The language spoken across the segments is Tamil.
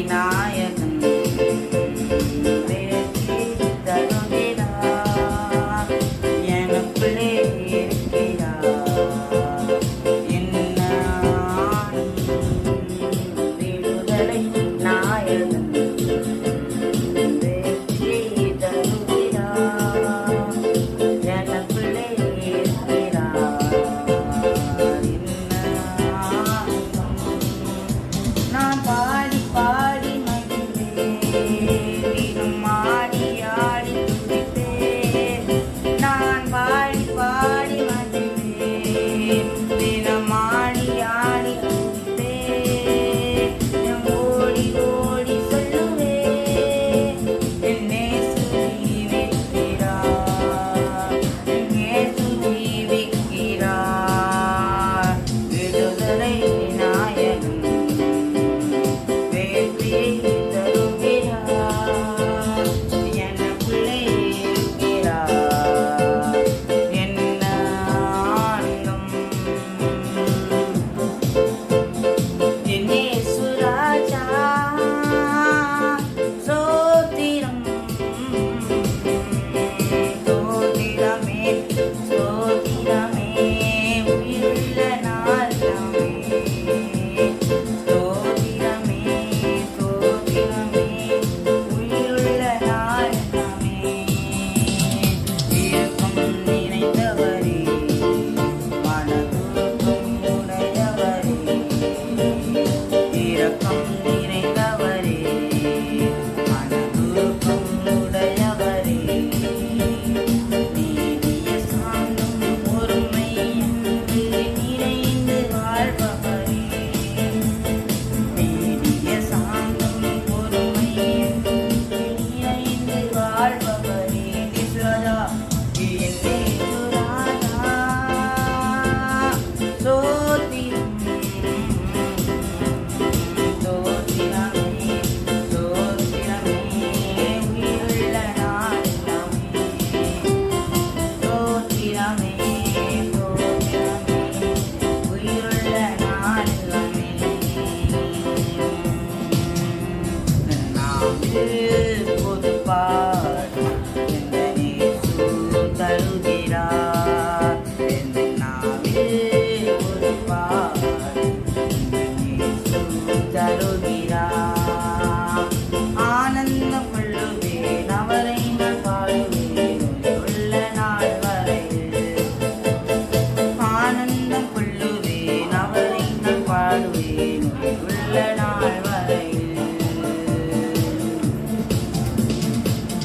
விநாயகன்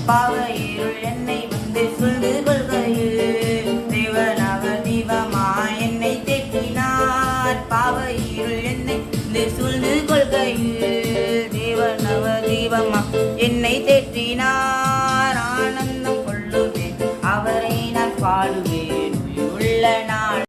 பாவ என்னை சுழ்ந்து கொள்கையில் தேவனாக தீபமா என்னை தேற்றினார். பாவ என்னை சுழ்ந்து கொள்கையில் தேவனவ தீபமா என்னை தேற்றினார். ஆனந்த